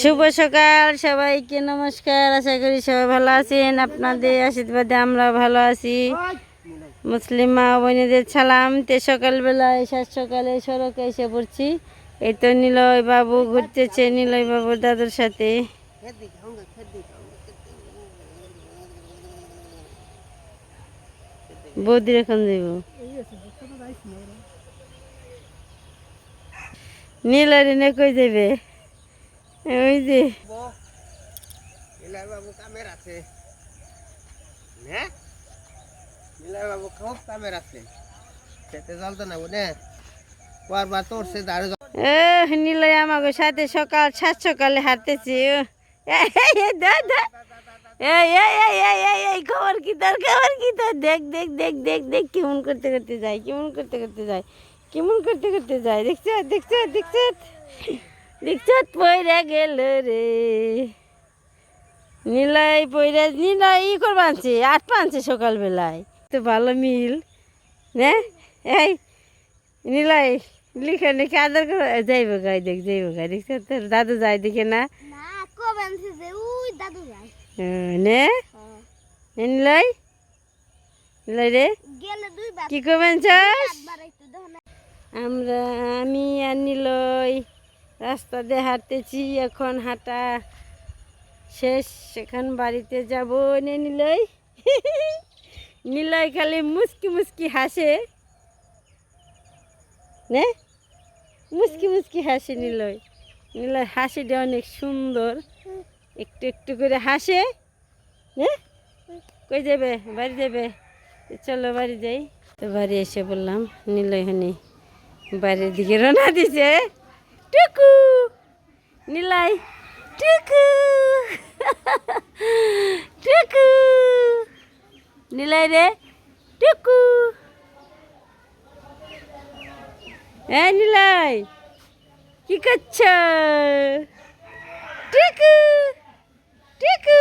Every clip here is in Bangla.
শুভ সকাল, সবাইকে নমস্কার। আশা করি সবাই ভালো আছেন। আপনাদের আশীর্বাদে আমরা ভালো আছি। মুসলিম মা বোনেদের সালাম। তে সকালবেলায় সাত সকালে সড়কে এসে পড়ছি। এই তো নিলয় বাবু ঘুরতেছে। নিলয় বাবুর দাদুর সাথে। বৌদির এখন যাইব। নীলয় নে কই যাবে ওই যে। বাবু কামের আছে। হ্যাঁ বাবু খুব কামের আছে। খেতে জলতো না। বুঝে বারবার তোরছে দাঁড়ে এ নিলয় আমাকে সাথে সকাল সাত সকালে হাঁটতেছি খবর কি তোর খবর কি তোর? দেখ দেখ দেখ দেখ দেখ কেমন করতে করতে যায় কেমন করতে করতে যায় কেমন করতে করতে যায়। দেখছ দেখছ দেখছ? দেখছ পয়রা গেল রে। নিলয় পয়রা নিলয় ই করবা আনছে আট পানছে সকালবেলায়। তো ভালো মিল হ্যাঁ এই নিলয় লিখে লিখে আদর করে যাইব গাই দেখ যাইব গাই দেখছ তোর দাদু যায় দেখে না। না নে? নিলয় নিলয় রে কি করবেন না আমরা আমি আর নিলয়। রাস্তা দিয়ে হাঁটতেছি এখন হাঁটা শেষ। এখন বাড়িতে যাব নে নিলয়। নিলয় খালি মুসকি মুসকি হাসে। নে? মুসকি মুসকি হাসে নিলয়। নিলয় হাসিটা অনেক সুন্দর। একটু একটু করে হাসে। হ্যাঁ কই যাবে? বাড়ি যাবে? চলো বাড়ি যাই। তো বাড়ি এসে বললাম, নিলয় হানি বাড়ির দিকে রওনা দিছে। টুকু নিলাই টুকু টুকু নিলাই রে টুকু হ্যাঁ নিলাই কি করছ টুকু টুকু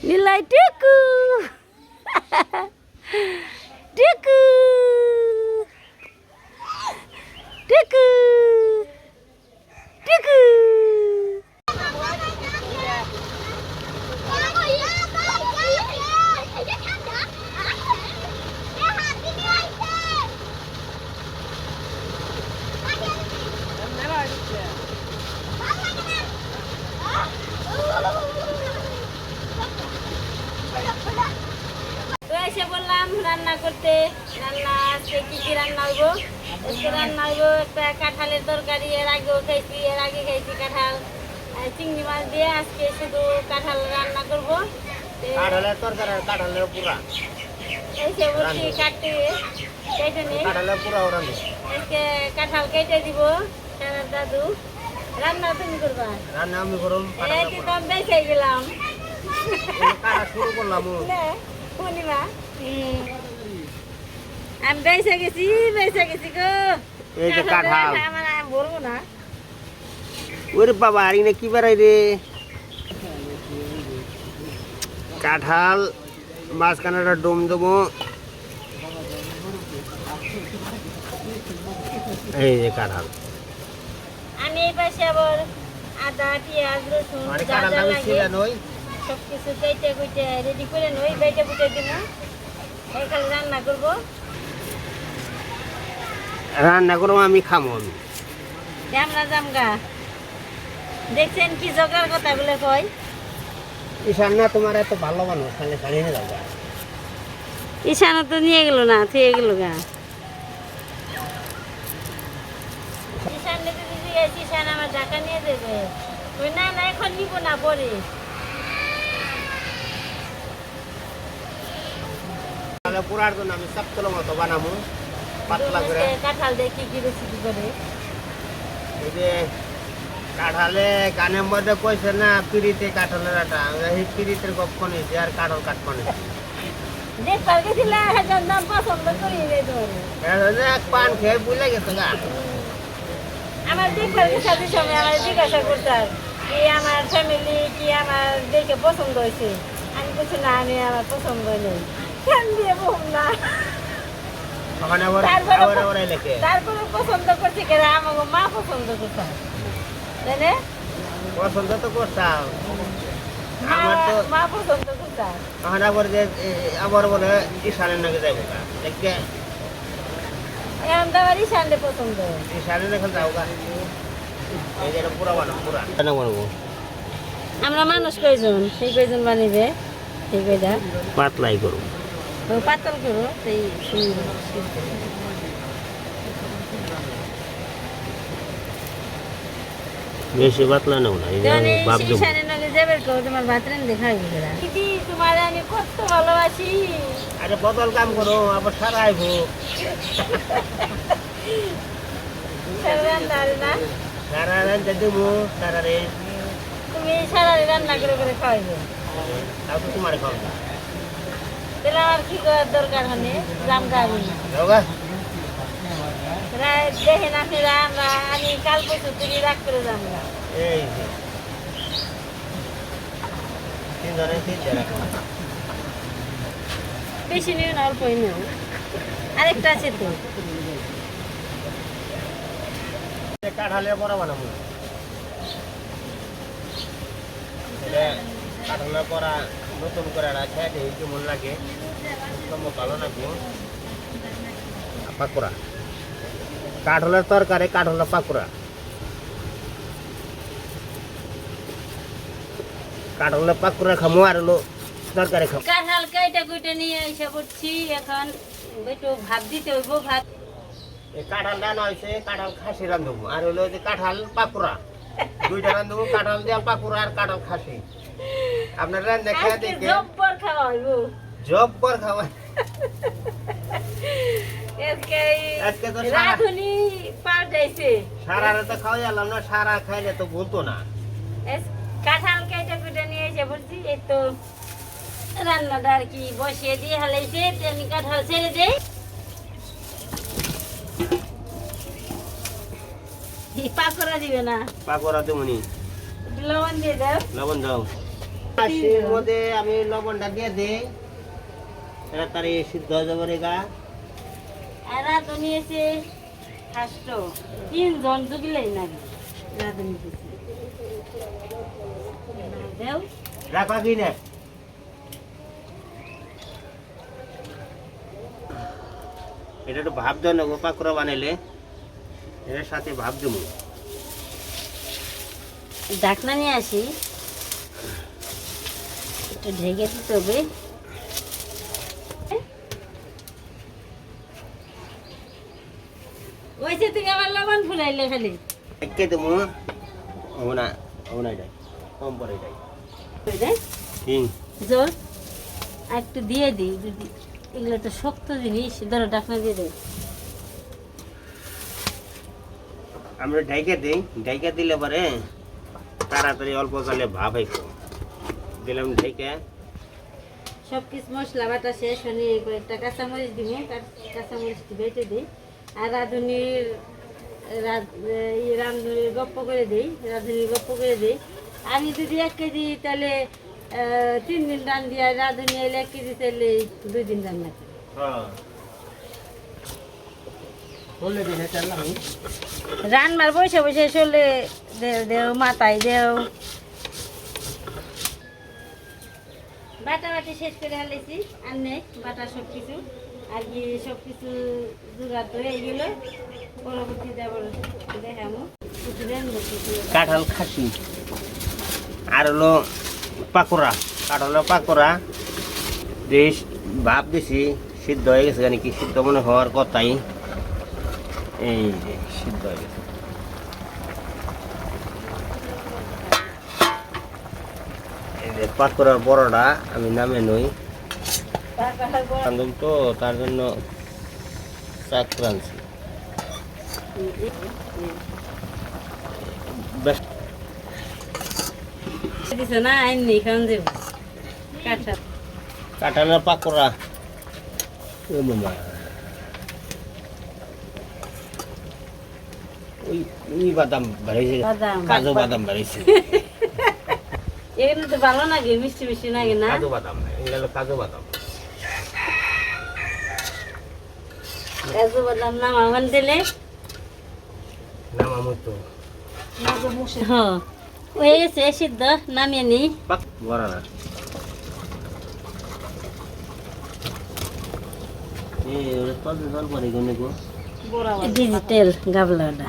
নিলাই টুকু টুকু টুকু টুকু তো এসে বললাম রান্না করতে রান্না আজকে কি কি রান্না হইব আজকে রান্না হইব একটা কাঁঠালের তরকারি এর আগেও খাইছি এর আগে খাইছি কাঁঠাল। চিংড়ি মাছ দিয়ে আজকে শুধু কাঁঠাল রান্না করব। কাঠালের তরকারি কাঠালের পুরা। এসে বলছি কাটতে কেটে নে কাঠালের পুরা ওরা আজকে কাঁঠাল কেটে দিব সারার দাদু। রান্না তুমি করবা? রান্না আমি করুম এই তো আমি দেখে গেলাম কাটা শুরু করলাম নে, পূর্ণিমা আমি বেঁচে গেছি বেঁচে গেছি গো। এই যে কাঁঠাল। আমি বলব না। ওরে বাবা আর ইনে কি বেড়াই রে? কাঁঠাল মাঝখানে একটা ডোম দেবো। এই যে কাঁঠাল। আমি এই পাশে আবার আদা পেঁয়াজ রসুন মানে যা যা লাগে সব কিছু কেটে কুটে রেডি করে নই বেটে বুটে দিব এখানে রান্না করব। রান্না করব আমি খামো আমি। জামগা। দেখছেন কি জগার কথা বলে কয়? ঈশান না তোমার এত ভালো মানুষ তাহলে যাব ঈশানও তো নিয়ে গেল না থুয়ে গেল গা। ঈশান দেখে দিদি ঈশান আমার ঢাকা নিয়ে দেবে। ওই না না এখন নিব না পরে। তাহলে পুরার জন্য আমি সপ্তল মতো বানাবো। পাতলা করে। কাঁঠাল দিয়ে কি কি রেসিপি করে? এই যে কাঁঠালে গানের মধ্যে কইছে না পিড়িতে কাঁঠালের আটা। এই পিড়িতের কখন হয়েছে আর কাঁঠাল কাটপানে দেখবার গেছিলে একজন দাম পছন্দ করি রে তোর এক পান খেয়ে বুঝলে গেছে গা। আমার দেখবার গেছে সাথে সময় আমার জিজ্ঞাসা করতাম কি আমার ফ্যামিলি কি আমার দেখে পছন্দ হয়েছে? আমি বলছি না আমি আমার পছন্দ নেই কেন দিয়ে না? তারপরে- আবার আবার এলাকে তারপরে পছন্দ করছে কে আমাকে মা পছন্দ করছে। তাই না? পছন্দ তো করতাম। আমার তো মা- পছন্দ করছে। ওখানে আবার যে আবার বলে ঈশানের নাকি যাইব দেখে এখন তো আমার ঈশানরে পছন্দ। ঈশানের নাকি যাও গা। এই যে পুরা বানাবো পুরা। কেন বানাবো আমরা মানুষ কয়জন? সেই কয়জন বানিবে? সেই কয়টা? পাতলাই করব তো পাতল করো সেই। বেশি পাতলা নেও না ঈশানের নাকি যাবে কেউ তোমার খাইবে কেরা দিদি তোমার আমি কত ভালোবাসি। আরে বদল কাম করো আবার সারা আইব। সারা রান্না দেবো সারা রে। তুমি সারা রান্না করে করে খাওয়াইবে। তাও তোমার খাও তাহলে আমার কি করার দরকার হলে? জাম গাবি না। দেখেন আপনারা আমরা আমি কাল পরশু থেকে রাগ করে যাম না। এই বেশি নিও না অল্পই নিও। আরেকটা আছে তো। কাঠালে বড় বানাবো। কাঠালে নতুন করে একটা খেয়ে দিই কেমন লাগে ভালো লাগবো। পাকুড়া। কাঠলের তরকারি কাঠলের পাকুড়া। কাঠলের পাকুড়া খামো আর হলো তরকারি খামো। কাঁঠাল কাইটা কুইটা নিয়ে এসে পড়ছি এখন একটু ভাত দিতে হইব ভাত। এই কাঁঠাল ডানা হয়েছে কাঁঠাল খাসি রান্ধবো। আর হলো যে কাঁঠাল পাকুড়া। দুইটা রান্ধবো কাঁঠাল দিয়ে পাকুড়া আর কাঁঠাল খাসি। আপনার খেয়ে দেখে জব্বর খাওয়া হইব। জব্বর খাওয়া। আজকে এই আজকে তো সারা- পাল্টাইছে সারা রাতে খাওয়া গেলাম না সারা খাইলে তো ভুলতো না। কাঁঠাল কাইটা কুইটা নিয়ে এসে পড়ছি এই তো রান্নাটা আর কি বসিয়ে দিয়ে হালাইছে কাঁঠাল ছেড়ে দেই। এই পাকোড়া দিবে না। পাকুড়া দেবনি লবণ দিয়ে দাও। লবণ দাও। মধ্যে আমি লবণটা দিয়ে দিই। এটা তার সিদ্ধ হয়ে যাবে রে গা। আর রাঁধুনি এসে তিনজন জুগিলেই নাকি রাঁধুনি দিছে দেও। রাখা কি না? এটা একটু ভাব দেওয়া নেব পাকুড়া বানাইলে। এটার সাথে ভাব দেবো ডাকনা নিয়ে আসি। একটু ঢেকে দিতে হবে তুমি আবার লবণ ফুলাইলে খালি। একে দেবো ও না ও যাই কম পরে যাই আর একটু দিয়ে দিই যদি এগুলো তো শক্ত জিনিস ধরো ডাকনা দিয়ে দেয় আমরা ঢাইকা দিই। ঢাইকে দিলে পরে তাড়াতাড়ি অল্প কালে ভাব হইব দিলাম ঢাইকে। সব কিছু মশলা বাটা শেষ হলে কয়েকটা কাঁচামরিচ দিব কাঁচামরিচ বেটে দিই। আর রাঁধুনির রাঁধুনির গপ্প করে দিই রাঁধুনির গপ্প করে দিই। আমি যদি এক কেজি তাহলে তিন দিন রান দিয়ে আর রাঁধুনি এলে এক কেজি তাহলে দুই দিন রান্না করি চাললাম রান্নার বসে বসে চলে দেও দেও মাথায় দেও। বাটা বাটি শেষ করে হালাইছি আর নেই, বাটা সব কিছু আর কি সব কিছু জোগাড় তো হয়ে গেল, পরবর্তীতে আবার কাঁঠাল খাসি, আর হলো পাকোড়া। কাঁঠালের পাকোড়া যে ভাব দিছি, সিদ্ধ হয়ে গেছে জানি কি সিদ্ধ মনে হওয়ার কথাই। এই সিদ্ধ হয়ে গেছে। পাকোড়ার বড়টা আমি নামে নই। পর তো তার জন্য চাক রাঁধছি বেশ। দিছ আইন নেই খাওয়ান যাব কাঠা কাঁঠালের পাকোড়া ওই ওই বাদাম বাড়াইছে কাজু বাদাম বাড়াইছে তো ভালো লাগে মিষ্টি মিষ্টি লাগে না? কাজু বাদাম এগুলো হলো কাজু বাদাম। কাজু বাদাম নামাবান দিলে? নামামো তো। হ্যাঁ হয়ে গেছে সিদ্ধ নামিয়ে নি। পাক বড় না। এই ওরে জল পরে গনে গো ডিজিটাল গাবলাটা।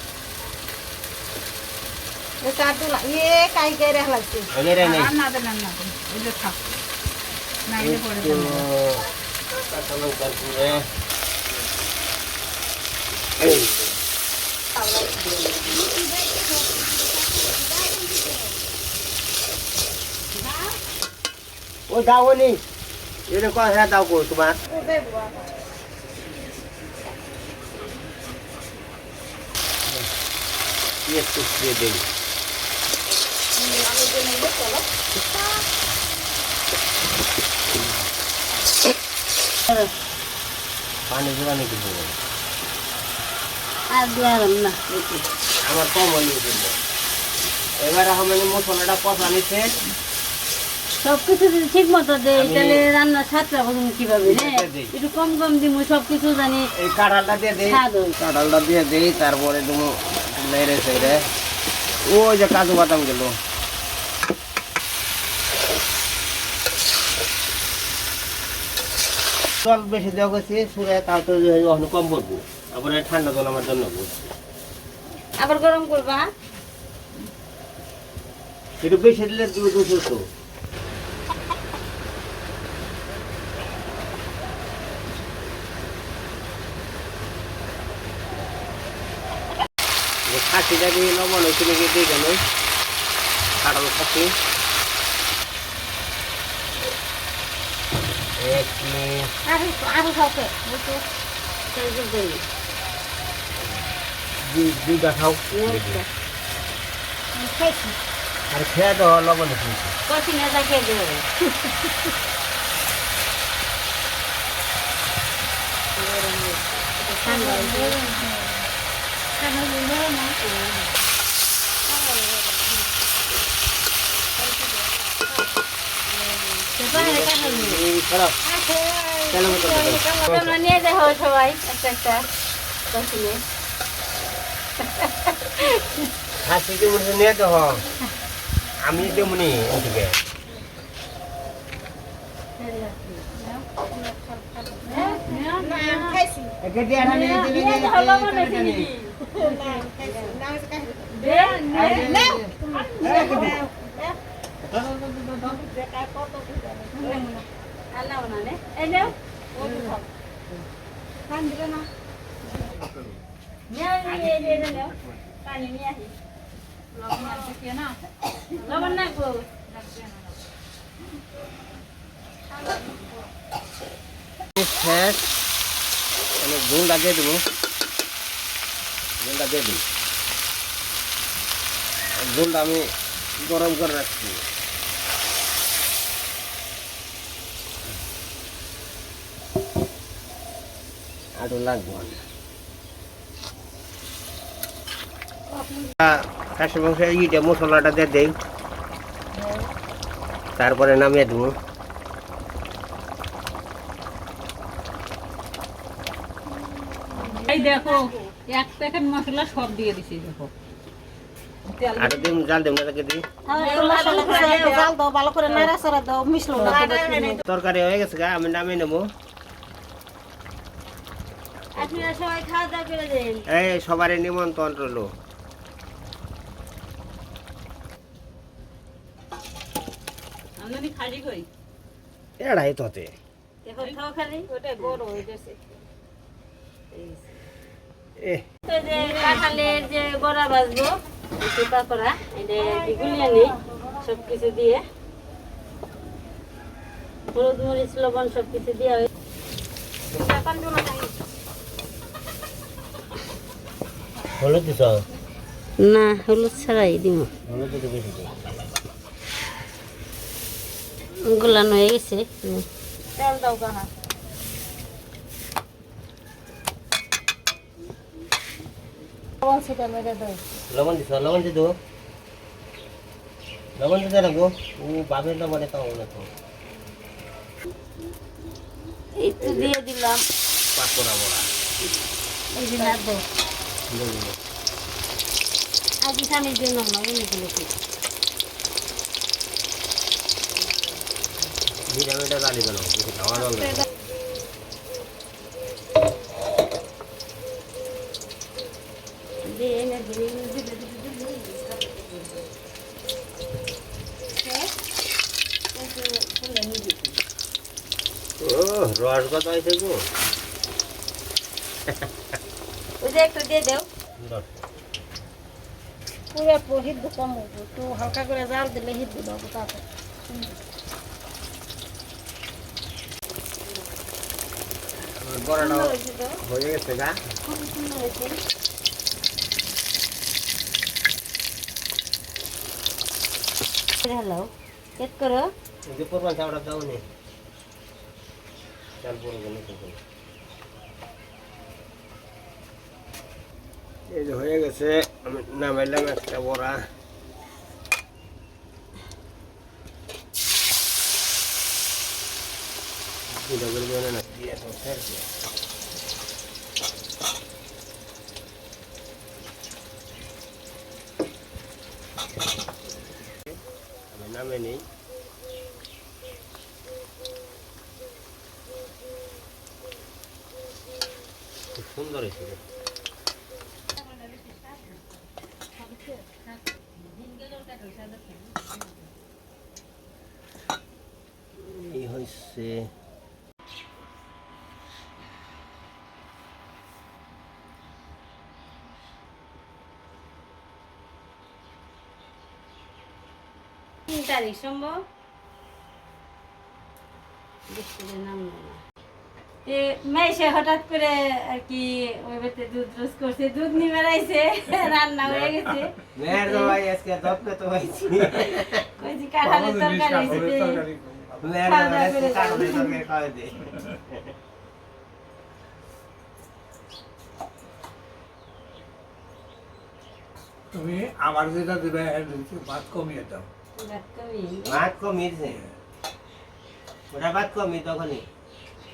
ওই দাও নি এটা কয় হ্যাঁ দাও কো তোমার। একটু দিয়ে আমার কম হয়ে এবার আমি মশলাটা কষা নিচ্ছে সবকিছু যদি ঠিক মতো দেয় তাহলে রান্নার স্বাদটা বুঝুন কীভাবে। একটু কম কম দিব সবকিছু জানি এই কাঁঠালটা দিয়ে দেই কাঁঠালটা দিয়ে দেই তারপরে তুমি ওই যে কাজু বাদাম গেল জল বেশি দেওয়া গেছে সুরে তাও তো ওখানে কম পড়ব আবার ঠান্ডা জল আমার জন্য আবার গরম করবা? একটু বেশি দিলে দু দুশো তো। খাসিটা দিয়ে লবণ হয়েছে নাকি দিয়ে গেল কাটাল খাসি এক মিনিট আরও আরও খাওকে দুই দুইটা খাও আর খেয়ে তো লবণ কষি না যাকে দেবে ঠান্ডা সবাই একটা একটা মনে নিয়ে তো আমি ওদিকে তো খাও খান না লবণ না গো শেষ আমি গুঁড়া দিয়ে দেবো গুঁড়া দিয়ে দিই গুঁড়া আমি গরম করে রাখছি আরও লাগবো খাসি মাংস ইটা মশলাটা দিয়ে দেই তারপরে নামিয়ে দেবো এই দেখো এক প্যাকেট মশলা সব দিয়ে দিছি দেখো। আর দিন জাল দেব না তাকে দিই। জাল দাও ভালো করে নাড়া সারা দাও মিশলো না। তরকারি হয়ে গেছে গা আমি নামিয়ে নেব। আপনারা সবাই খাওয়া দাওয়া করে দেন। এই সবারই নিমন্ত্রণ রলো এড়াই তোতে। দেখো করা এটা গুলিয়ে সব কিছু দিয়ে। হলুদ মরিচ লবণ সব কিছু দিয়ে হলুদ দিছ? না হলুদ ছাড়াই দিব হলুদ দিতে বেশি দিই। হয়ে গেছে। তেল দাও লবণ ছিটা মেরে দাও। লবণ দিছ? লবণ দিত লবণ দিতে রাখব ও বাপের লবণে না তো। এই তো দিয়ে দিলাম। পাকোড়া বড়া। এই যে না আগে স্বামীর জন্য না অনেকগুলো মিঠা গালি কেন খাওয়া দাওয়া ও, রস কত হয়েছে গো। যে একটু দিয়ে দেও। পুরো হিদ্ধ কম হবে একটু হালকা করে জাল দিলে হিদ্ধ দাও তাতে হয়ে গেছে গা। খুব সুন্দর হয়েছে হ্যালো চেক করো। যে চাউটা দাও নি। চাল পরে গেলে এই হয়ে গেছে আমি নামাইলাম একটা বড়া। দিয়ে নামে নেই। খুব সুন্দর হয়েছে রে। এই হয়েছে তিন তারিখ সম্ভব বৃষ্টিতে নামলো না। মেয়েসে হঠাৎ করে আর কি ওই বাড়িতে দুধ রোজ করছে দুধ নিয়ে বেড়াইছে রান্না হয়ে গেছে। মেয়ের তো ভাই আজকে দপকে তো হয়েছি। ওই যে কাঁঠালের তরকারি হয়েছে। মেয়ের আজকে কাটলে তরকারি খাওয়াই দে। তুমি আমার যেটা দেবে ভাত কমিয়ে দাও। ভাত কমিয়ে ভাত কমিয়েছে ওটা ভাত কমি তখনই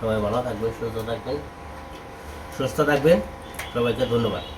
সবাই ভালো থাকবেন সুস্থ থাকবেন। সুস্থ থাকবেন। সবাইকে ধন্যবাদ।